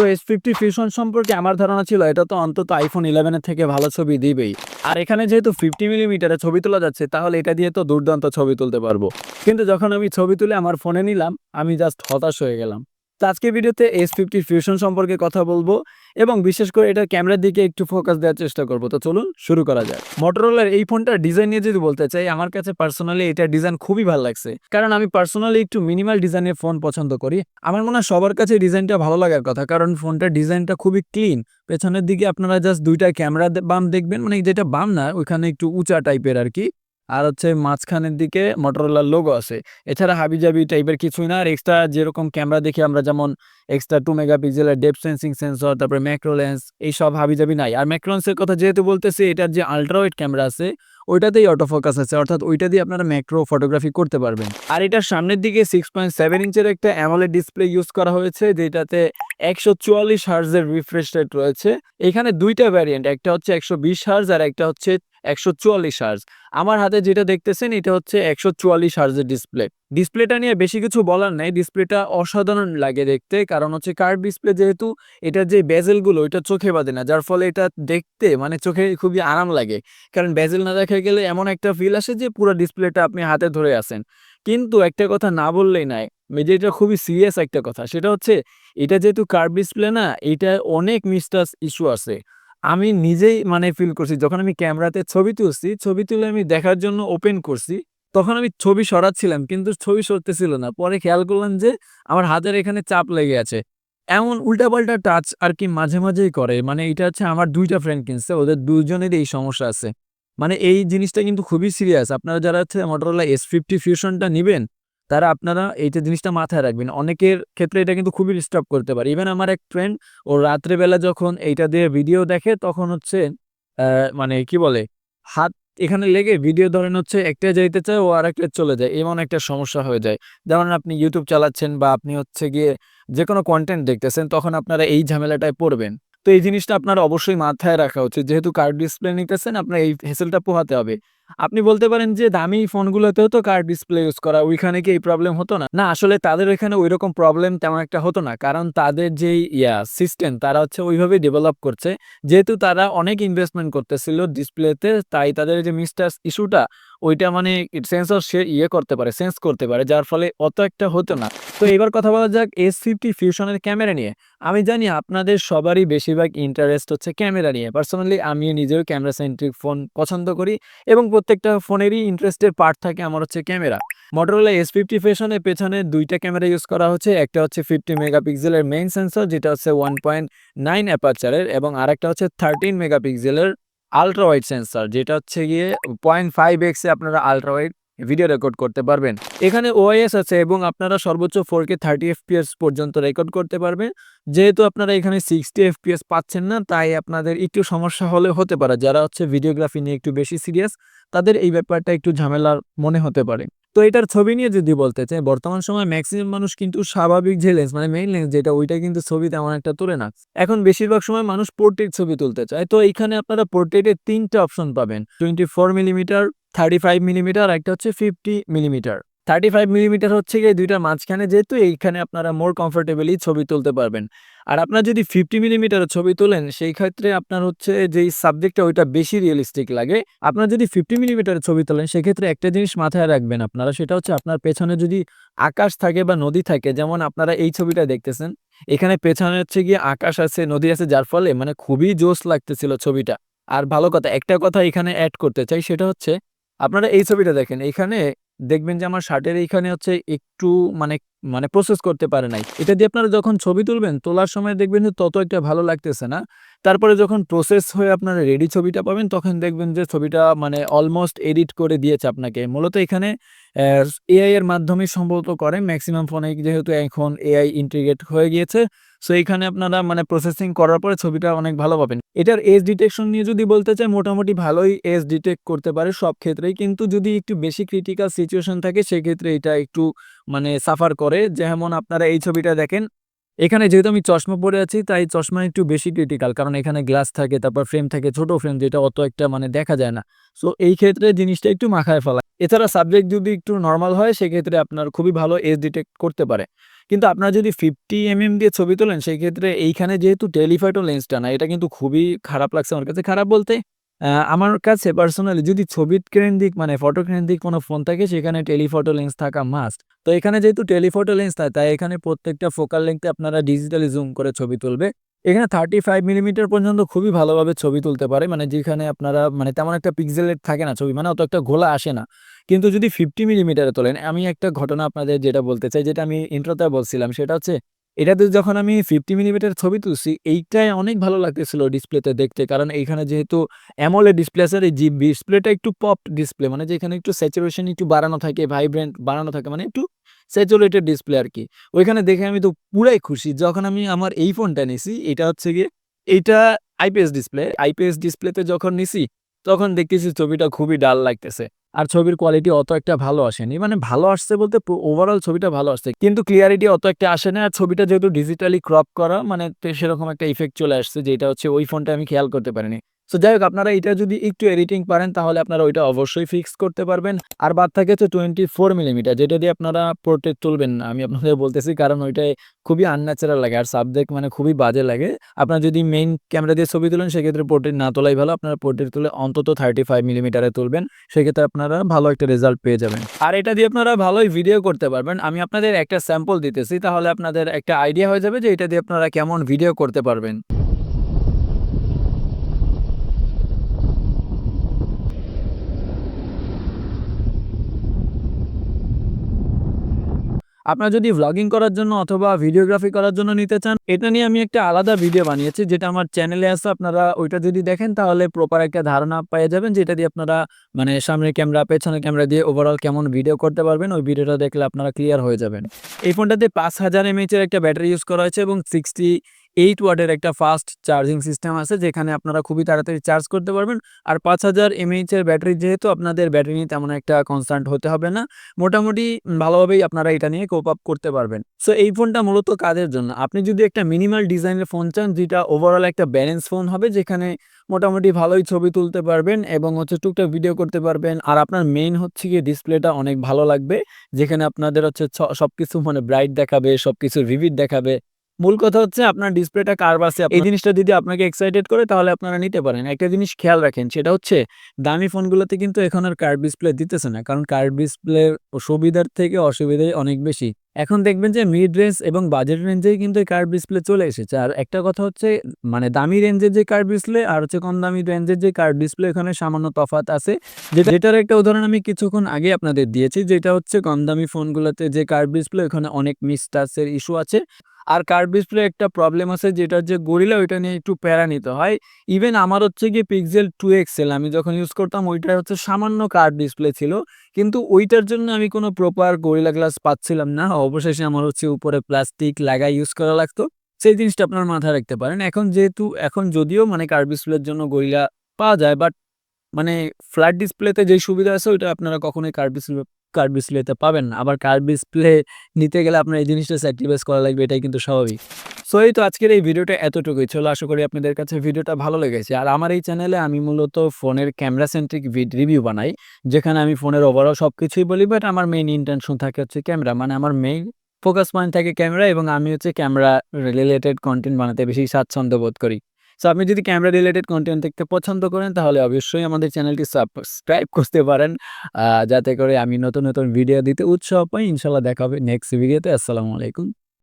তো S fifty fusion সম্পর্কে আমার ধারণা ছিল, এটা তো অন্তত আইফোন ইলেভেনের থেকে ভালো ছবি দিবেই। আর এখানে যেহেতু ফিফটি মিলিমিটারে ছবি তোলা যাচ্ছে, তাহলে এটা দিয়ে তো দুর্দান্ত ছবি তুলতে পারব। কিন্তু যখন আমি ছবি তুলে আমার ফোনে নিলাম, আমি জাস্ট হতাশ হয়ে গেলাম। তো আজকে ভিডিওতে এস ফিফটি ফিউশন সম্পর্কে কথা বলব এবং বিশেষ করে এটার ক্যামেরার দিকে একটু ফোকাস দেওয়ার চেষ্টা করব। তো চলুন শুরু করা যায় মোটরোলার এই ফোনটার ডিজাইন নিয়ে যদি বলতে চাই, আমার কাছে পার্সোনালি এটা ডিজাইন খুবই ভালো লাগছে। কারণ আমি পার্সোনালি একটু মিনিমাল ডিজাইনের ফোন পছন্দ করি। আমার মনে হয় সবার কাছে ডিজাইনটা ভালো লাগার কথা, কারণ ফোনটার ডিজাইনটা খুবই ক্লিন পেছনের দিকে আপনারা জাস্ট দুইটা ক্যামেরা বাম দেখবেন মানে যেটা বাম না, ওইখানে একটু উঁচা টাইপের আর কি। আর হচ্ছে মাঝখানের দিকে মোটরোলার লোগো আছে। এছাড়া হাবিজাবি টাইপের কিছুই না। আর এক্সট্রা যেরকম ক্যামেরা দেখি আমরা, যেমন এক্সট্রা টু মেগাপিক্সেলের ডেপ সেন্সিং সেন্সর তারপরে ম্যাক্রো লেন্স এইসব হাবিজাবি নাই। আর ম্যাক্রো লেন্সের কথা যেহেতু বলতেছি, এটার যে আলট্রাওয়েড ক্যামেরা আছে, ওইটাতেই অটো ফোকাস আছে। অর্থাৎ ওইটা দিয়ে আপনারা ম্যাক্রো ফটোগ্রাফি করতে পারবেন। আর এটার সামনের দিকে সিক্স পয়েন্ট সেভেন ইঞ্চের একটা অ্যামোলেড ডিসপ্লে ইউজ করা হয়েছে, যেটাতে একশো চুয়াল্লিশ হার্জের রিফ্রেশ রেট রয়েছে। এখানে দুইটা ভ্যারিয়েন্ট একটা হচ্ছে একশো বিশ হার্জ আর একটা হচ্ছে একশো চুয়াল্লিশ হার্জ আমার হাতে যেটা দেখতেছেন, এটা হচ্ছে একশো চুয়াল্লিশ হার্জের ডিসপ্লে ডিসপ্লেটা নিয়ে বেশি কিছু বলার নেই ডিসপ্লেটা অসাধারণ লাগে দেখতে, কারণ হচ্ছে কার্ড ডিসপ্লে যেহেতু এটার যে বেজেলগুলো এটা চোখে বাঁধে না, যার ফলে এটা দেখতে মানে চোখে খুবই আরাম লাগে। কারণ বেজেল না দেখা গেলে এমন একটা ফিল আসে যে পুরো ডিসপ্লেটা আপনি হাতে ধরে আসেন কিন্তু একটা কথা না বললেই নাই যেটা খুবই সিরিয়াস একটা কথা, সেটা হচ্ছে, এটা যেহেতু কার্ভ ডিসপ্লে না, এটা অনেক মিস্টাস ইস্যু আছে। আমি নিজেই মানে ফিল করছি, যখন আমি ক্যামেরাতে ছবি তুলছি, ছবি তুলে আমি দেখার জন্য ওপেন করছি, তখন আমি ছবি সরাচ্ছিলাম, কিন্তু ছবি সরতেছিল না। পরে খেয়াল করলাম যে আমার হাতের এখানে চাপ লেগে আছে। এমন উল্টাপাল্টা টাচ আর কি মাঝে মাঝেই করে। মানে এটা হচ্ছে আমার দুইটা ফ্রেন্ড কিনছে, ওদের দুজনেরই এই সমস্যা আছে। মানে এই জিনিসটা কিন্তু খুবই সিরিয়াস আপনারা যারা হচ্ছে মোটরোলা এস ফিফটি ফিউশনটা নেবেন তারা আপনারা এইটা জিনিসটা মাথায় রাখবেন। অনেকের ক্ষেত্রে এটা কিন্তু খুবই ডিস্টার্ব করতে পারে। ইভেন আমার এক ফ্রেন্ড ও রাত্রেবেলা যখন এইটা দিয়ে ভিডিও দেখে, তখন হচ্ছে মানে কি বলে, হাত এখানে লেগে ভিডিও ধরেন হচ্ছে একটা যাইতে চায়, ও আর একটা চলে যায়। এমন একটা সমস্যা হয়ে যায়। যেমন আপনি ইউটিউব চালাচ্ছেন বা আপনি হচ্ছে গিয়ে যে কোনো কন্টেন্ট দেখতেছেন, তখন আপনারা এই ঝামেলাটায় পড়বেন। তো এই জিনিসটা আপনার অবশ্যই মাথায় রাখা উচিত। যেহেতু কার্ড ডিসপ্লে নিতেছেন, আপনার এই হেসেলটা পোহাতে হবে। আপনি বলতে পারেন যে দামি ফোনগুলোতেও তো কার্ড ডিসপ্লে ইউজ করা, ওইখানে কি এই প্রবলেম হতো না? না, আসলে তাদের ওইখানে ওই রকম প্রবলেম তেমন একটা হতো না। কারণ তাদের যেই, ইয়া সিস্টেম তারা হচ্ছে ওইভাবে ডেভেলপ করছে। যেহেতু তারা অনেক ইনভেস্টমেন্ট করতেছিল ডিসপ্লেতে, তাই তাদের যে মিস্টার ইস্যুটা ওইটা মানে সেন্সর সে ইয়ে করতে পারে সেন্স করতে পারে, যার ফলে অত একটা হতো না। তো এবার কথা বলা যাক এস ফিফটি ফিউশনের ক্যামেরা নিয়ে। আমি জানি আপনাদের সবারই বেশিরভাগ ইন্টারেস্ট হচ্ছে ক্যামেরা নিয়ে। পার্সোনালি আমি নিজেও ক্যামেরা সেন্ট্রিক ফোন পছন্দ করি এবং প্রত্যেকটা ফোনেরই ইন্টারেস্টের পার্ট থাকে আমার হচ্ছে ক্যামেরা। মোটরোলা এস ফিফটি ফ্যাশনের পেছনে দুইটা ক্যামেরা ইউজ করা হচ্ছে, একটা হচ্ছে ফিফটি মেগাপিক্সেলের মেইন সেন্সর যেটা হচ্ছে ওয়ান পয়েন্ট নাইন অ্যাপারচারের এবং আরেকটা হচ্ছে থার্টিন মেগাপিক্সেলের আলট্রা ওয়াইড সেন্সর যেটা হচ্ছে গিয়ে পয়েন্ট ফাইভ এক্সে আপনারা আলট্রা ওয়াইড ভিডিও রেকর্ড করতে পারবেন। এখানে ওআইএস আছে এবং আপনারা সর্বোচ্চ ফোর কে থার্টি এফপিএস পর্যন্ত রেকর্ড করতে পারবেন। যেহেতু আপনারা এখানে সিক্সটি এফপিএস পাচ্ছেন না, তাই আপনাদের একটু সমস্যা হলে হতে পারে। যারা হচ্ছে ভিডিওগ্রাফি নিয়ে একটু বেশি সিরিয়াস তাদের এই ব্যাপারটা একটু ঝামেলার মনে হতে পারে। তো এটার ছবি নিয়ে যদি বলতে চাই, বর্তমান সময় ম্যাক্সিমাম মানুষ কিন্তু স্বাভাবিক যে লেন্স মানে মেইন লেন্স যেটা, ওইটা কিন্তু ছবি তেমন একটা তোলে না। এখন বেশিরভাগ সময় মানুষ পোর্ট্রেট ছবি তুলতে চায়। তো এইখানে আপনারা পোর্ট্রেটের তিনটা অপশন পাবেন। Twenty four millimeter thirty five millimeter একটা হচ্ছে fifty millimeter thirty five millimeter হচ্ছে গিয়ে দুইটার মাঝখানে যেহেতু এইখানে আপনারা মোর কমফোর্টেবলি ছবি তুলতে পারবেন। আর আপনার যদি ফিফটি মিলিমিটার ছবি তোলেন, সেই ক্ষেত্রে আপনার হচ্ছে যেই সাবজেক্টটা ওইটা বেশি রিয়েলিস্টিক লাগে। আপনার যদি ফিফটি মিলিমিটারের ছবি তোলেন, সেক্ষেত্রে একটা জিনিস মাথায় রাখবেন আপনারা, সেটা হচ্ছে আপনার পেছনে যদি আকাশ থাকে বা নদী থাকে, যেমন আপনারা এই ছবিটা দেখতেছেন, এখানে পেছনে হচ্ছে গিয়ে আকাশ আছে, নদী আছে, যার ফলে মানে খুবই জোশ লাগতেছিল ছবিটা। আর ভালো কথা, একটা কথা এখানে অ্যাড করতে চাই, সেটা হচ্ছে আপনারা এই ছবিটা দেখেন এইখানে দেখবেন যে আমার শার্টের এইখানে হচ্ছে একটু মানে মানে প্রসেস করতে পারে নাই। এটা দিয়ে আপনারা যখন ছবি তুলবেন, তোলার সময় দেখবেন যে তত একটা ভালো লাগতেছে না। তারপরে যখন প্রসেস হয়ে আপনারা রেডি ছবিটা পাবেন, তখন দেখবেন যে ছবিটা মানে অলমোস্ট এডিট করে দিয়েছে আপনাকে। মূলত এখানে এআই এর মাধ্যমে সম্ভবত করে। ম্যাক্সিমাম ফোনে যেহেতু এখন এআই ইন্টিগ্রেট হয়ে গিয়েছে সো এখানে আপনারা মানে প্রসেসিং করার পরে ছবিটা অনেক ভালো পাবেন। এটার এজ ডিটেকশন নিয়ে যদি বলতে চাই, মোটামুটি ভালোই এজ ডিটেক্ট করতে পারে সব ক্ষেত্রেই। কিন্তু যদি একটু বেশি ক্রিটিক্যাল সিচুয়েশন থাকে, সেক্ষেত্রে এটা একটু মানে সাফার করে, যেমন আপনারা এই ছবিটা দেখেন। এখানে যেহেতু আমি চশমা পরে আছি, তাই চশমা একটু বেশি ক্রিটিক্যাল কারণ এখানে গ্লাস থাকে, তারপর ফ্রেম থাকে, ছোট ফ্রেম যেটা অত একটা মানে দেখা যায় না। সো এই ক্ষেত্রে জিনিসটা একটু মাখায় ফেলা এছাড়া সাবজেক্ট যদি একটু নর্মাল হয়, সেক্ষেত্রে আপনার খুবই ভালো এজ ডিটেক্ট করতে পারে। কিন্তু আপনার যদি 50 এমএম দিয়ে ছবি তোলেন সেই ক্ষেত্রে এইখানে যেহেতু টেলিফটো লেন্সটা না, এটা কিন্তু খুবই খারাপ লাগছে আমার কাছে। খারাপ বলতে আমার কাছে পার্সোনালি যদি ছবির কেন্দ্রিক মানে ফটো কেন্দ্রিক কোনো ফোন থাকে, সেখানে টেলিফটো লেন্স থাকা মাস্ট। তো এখানে যেহেতু টেলিফটো লেন্স থাকে তাই এখানে প্রত্যেকটা ফোকাল লেংথে আপনারা ডিজিটালি জুম করে ছবি তুলবে। এখানে 35 মিলিমিটার পর্যন্ত খুবই ভালোভাবে ছবি তুলতে পারে। মানে যেখানে আপনারা মানে তেমন একটা পিক্সেলের থাকে না ছবি মানে অত একটা ঘোলা আসে না। কিন্তু যদি 50 মিলিমিটারে তোলেন, আমি একটা ঘটনা আপনাদের যেটা বলতে চাই, যেটা আমি ইন্ট্রোতে বলছিলাম, সেটা হচ্ছে এটাতে যখন আমি 50 মিলিমিটার ছবি তুলছি এইটাই অনেক ভালো লাগতেছিল ডিসপ্লেতে দেখতে। কারণ এইখানে যেহেতু অ্যামোলেড ডিসপ্লে আছে এই জি ডিসপ্লেটা একটু পপ ডিসপ্লে মানে যেখানে একটু স্যাচুরেশন একটু বাড়ানো থাকে, ভাইব্রেন্ট বাড়ানো থাকে মানে একটু স্যাচুরেটেড ডিসপ্লে আর কি ওইখানে দেখে আমি তো পুরাই খুশি। যখন আমি আমার এই ফোনটা নিছি এটা হচ্ছে গিয়ে এইটা আইপিএস ডিসপ্লে। আইপিএস ডিসপ্লেতে যখন নিছি তখন দেখতেছি ছবিটা খুবই ডাল লাগতেছে। আর ছবির কোয়ালিটি অত একটা ভালো আসেনি। মানে ভালো আসছে বলতে ওভারঅল ছবিটা ভালো আসছে। কিন্তু ক্লিয়ারিটি অত একটা আসে না। আর ছবিটা যেহেতু ডিজিটালি ক্রপ করা মানে সেরকম একটা ইফেক্ট চলে আসছে যেটা হচ্ছে ওই ফোনটা আমি খেয়াল করতে পারিনি। সো যাই হোক আপনারা এটা যদি একটু এডিটিং পারেন, তাহলে আপনারা ওইটা অবশ্যই ফিক্স করতে পারবেন। আর বাদ থাকে হচ্ছে 24 মিলিমিটার যেটা দিয়ে আপনারা পোর্ট্রেট তুলবেন না। আমি আপনাদের বলতেছি, কারণ ওইটায় খুবই আনন্যাচারাল লাগে। আর সাবজেক্ট মানে খুবই বাজে লাগে। আপনারা যদি মেইন ক্যামেরা দিয়ে ছবি তোলেন, সেক্ষেত্রে পোর্ট্রেট না তোলাই ভালো। আপনারা পোর্ট্রেট তুলে অন্তত 35 মিলিমিটারে তুলবেন। সেক্ষেত্রে আপনারা ভালো একটা রেজাল্ট পেয়ে যাবেন। আর এটা দিয়ে আপনারা ভালোই ভিডিও করতে পারবেন। আমি আপনাদের একটা স্যাম্পল দিতেছি, তাহলে আপনাদের একটা আইডিয়া হয়ে যাবে যে এটা দিয়ে আপনারা কেমন ভিডিও করতে পারবেন। আপনারা যদি ভ্লগিং করার জন্য অথবা ভিডিওগ্রাফি করার জন্য নিতে চান, এটা নিয়ে আমি একটা আলাদা ভিডিও বানিয়েছি যেটা আমার চ্যানেলে আছে। আপনারা ওইটা যদি দেখেন তাহলে প্রপার একটা ধারণা পেয়ে যাবেন যেটা দিয়ে আপনারা মানে সামনের ক্যামেরা, পেছনের ক্যামেরা দিয়ে ওভারঅল কেমন ভিডিও করতে পারবেন ওই ভিডিওটা দেখলে আপনারা ক্লিয়ার হয়ে যাবেন। এই ফোনটাতে পাঁচ হাজার এমএইচের একটা ব্যাটারি ইউজ করা হয়েছে এবং 68 ওয়ার্ডের একটা ফাস্ট চার্জিং সিস্টেম আছে যেখানে আপনারা খুবই তাড়াতাড়ি চার্জ করতে পারবেন। আর 5000 এমএএইচ এর ব্যাটারি যেহেতু আপনাদের ব্যাটারি নিয়ে তেমন একটা কনসার্নড হতে হবে না। মোটামুটি ভালোভাবেই আপনারা এটা নিয়ে কোপ আপ করতে পারবেন। সো এই ফোনটা মূলত কাদের জন্য? আপনি যদি একটা মিনিমাল ডিজাইনের ফোন চান যেটা ওভারঅল একটা ব্যালেন্স ফোন হবে যেখানে মোটামুটি ভালোই ছবি তুলতে পারবেন এবং হচ্ছে টুকটাক ভিডিও করতে পারবেন। আর আপনার মেইন হচ্ছে গিয়ে ডিসপ্লেটা অনেক ভালো লাগবে। যেখানে আপনাদের হচ্ছে ছ সবকিছু মানে ব্রাইট দেখাবে, সবকিছু ভিভিড দেখাবে। মূল কথা হচ্ছে আপনার ডিসপ্লেটা কার্ভ আছে। এই জিনিসটা যদি আপনাকে এক্সাইটেড করে, তাহলে আপনারা নিতে পারেন। একটা জিনিস খেয়াল রাখেন, সেটা হচ্ছে দামি ফোনগুলোতে কিন্তু এখন আর কার্ড ডিসপ্লে দিতেছে না। কারণ কার্ড ডিসপ্লে সুবিধার থেকে অসুবিধাই অনেক বেশি। এখন দেখবেন যে মিড রেঞ্জ এবং বাজেট রেঞ্জেই কিন্তু এই কার্ভ ডিসপ্লে চলে এসেছে। আর একটা কথা হচ্ছে মানে দামি রেঞ্জের যে কার্ড ডিসপ্লে আর হচ্ছে কম দামি রেঞ্জের যে কার্ড ডিসপ্লে এখানে সামান্য তফাত আছে। যেটা যেটার একটা উদাহরণ আমি কিছুক্ষণ আগে আপনাদের দিয়েছি, যেটা হচ্ছে কম দামি ফোনগুলোতে যে কার্ড ডিসপ্লে এখানে অনেক মিস টাচের ইস্যু আছে। আর কার্ভ ডিসপ্লে একটা প্রবলেম আছে যেটার যে গরিলা ওইটা নিয়ে একটু প্যারা নিতে হয়। ইভেন আমার হচ্ছে গিয়ে পিক্সেল 2 এক্সেল আমি যখন ইউজ করতাম ওইটার হচ্ছে সামান্য কার্ভ ডিসপ্লে ছিল। কিন্তু ওইটার জন্য আমি কোনো প্রপার গরিলা গ্লাস পাচ্ছিলাম না। অবশেষে আমার হচ্ছে উপরে প্লাস্টিক লাগায় ইউজ করা লাগতো। সেই জিনিসটা আপনার মাথায় রাখতে পারেন। এখন যেহেতু, এখন যদিও মানে কার্ভ ডিসপ্লের জন্য গরিলা পাওয়া যায় বাট মানে ফ্ল্যাট ডিসপ্লেতে যেই সুবিধা আছে ওইটা আপনারা কখনোই কার্ভ ডিসপ্লে কার্ভ ডিসপ্লেতে পাবেন। আবার কার্ভ ডিসপ্লে নিতে গেলে আপনার এই জিনিসটা স্যাক্রিফাইস করা লাগবে, এটাই কিন্তু স্বাভাবিক। সো এই তো আজকের এই ভিডিওটা এতটুকুই ছিল। আশা করি আপনাদের কাছে ভিডিওটা ভালো লেগেছে। আর আমার এই চ্যানেলে আমি মূলত ফোনের ক্যামেরা সেন্ট্রিক রিভিউ বানাই। যেখানে আমি ফোনের ওভারঅল সব কিছুই বলি বাট আমার মেইন ইনটেনশন থাকে হচ্ছে ক্যামেরা। মানে আমার মেইন ফোকাস পয়েন্ট থাকে ক্যামেরা এবং আমি হচ্ছে ক্যামেরা রিলেটেড কন্টেন্ট বানাতে বেশি স্বাচ্ছন্দ্য বোধ করি। সো আপনি যদি ক্যামেরা রিলেটেড কন্টেন্ট দেখতে পছন্দ করেন তাহলে অবশ্যই আমাদের চ্যানেলটি সাবস্ক্রাইব করতে পারেন। যাতে করে আমি নতুন, নতুন ভিডিও দিতে উৎসাহ পাই। ইনশাআল্লাহ দেখা হবে নেক্সট ভিডিওতে। আসসালামু আলাইকুম।